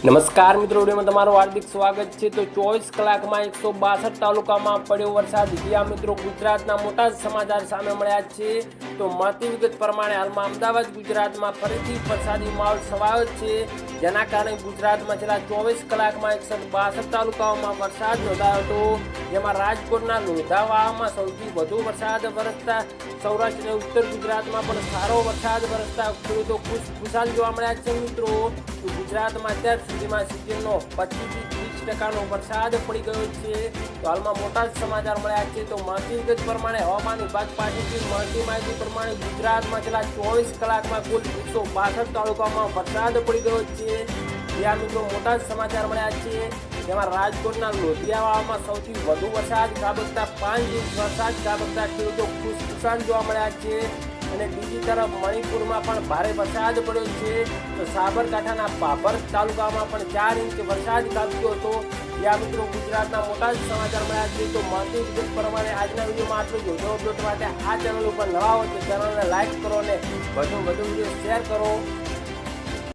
નમસ્કાર મિત્રો, વિડીયોમાં તમારું હાર્દિક સ્વાગત છે. તો ચોવીસ કલાકમાં એકસો બાસઠ તાલુકામાં પડ્યો વરસાદ. જ્યાં મિત્રો ગુજરાતના મોટા સમાચાર સામે મળ્યા છે. તો મળતી વિગત પ્રમાણે હાલમાં અમદાવાદ ગુજરાતમાં ફરીથી વરસાદી માહોલ છવાયો છે. જેના કારણે ગુજરાતમાં છેલ્લા ચોવીસ કલાકમાં એકસો બાસઠ તાલુકાઓમાં વરસાદ નોંધાયો હતો. જેમાં રાજકોટના લોધાવાળામાં સૌથી વધુ વરસાદ વરસતા સૌરાષ્ટ્ર અને ઉત્તર ગુજરાતમાં પણ સારો વરસાદ વરસતા ખેડૂતો ખુશ ખુશાલ જોવા મળ્યા છે મિત્રો. ગુજરાતમાં અત્યાર સુધીમાં સિઝનનો પચીસથી ત્રીસ ટકાનો વરસાદ પડી ગયો છે. તો હાલમાં મોટા જ સમાચાર મળ્યા છે. તો મળતી વિગત પ્રમાણે હવામાન વિભાગ પાસેથી મળતી માહિતી પ્રમાણે ગુજરાતમાં છેલ્લા ચોવીસ કલાકમાં કુલ એકસો બાસઠ તાલુકામાં વરસાદ પડી ગયો છે. જ્યાં મિત્રો મોટા જ સમાચાર મળ્યા છે. જેમાં રાજકોટના લોધિયાવાળામાં સૌથી વધુ વરસાદ ખાબકતા પાંચ ઇંચ વરસાદ ખાબકતા ખેડૂતો ખુશ નુકસાન જોવા મળ્યા છે. અને બીજી તરફ મણિપુરમાં પણ ભારે વરસાદ પડ્યો છે. તો સાબરકાંઠાના પાભર તાલુકામાં પણ ચાર ઇંચ વરસાદ ખાબક્યો હતો. ત્યાં મિત્રો ગુજરાતના મોટા જ સમાચાર મળ્યા છે. તો મળતી વિગત પ્રમાણે આજના વિડીયોમાં આટલું જ અપડેટ માટે આ ચેનલ ઉપર નવા હોય તો ચેનલને લાઇક કરો અને વધુ વધુ વીડિયો શેર કરો.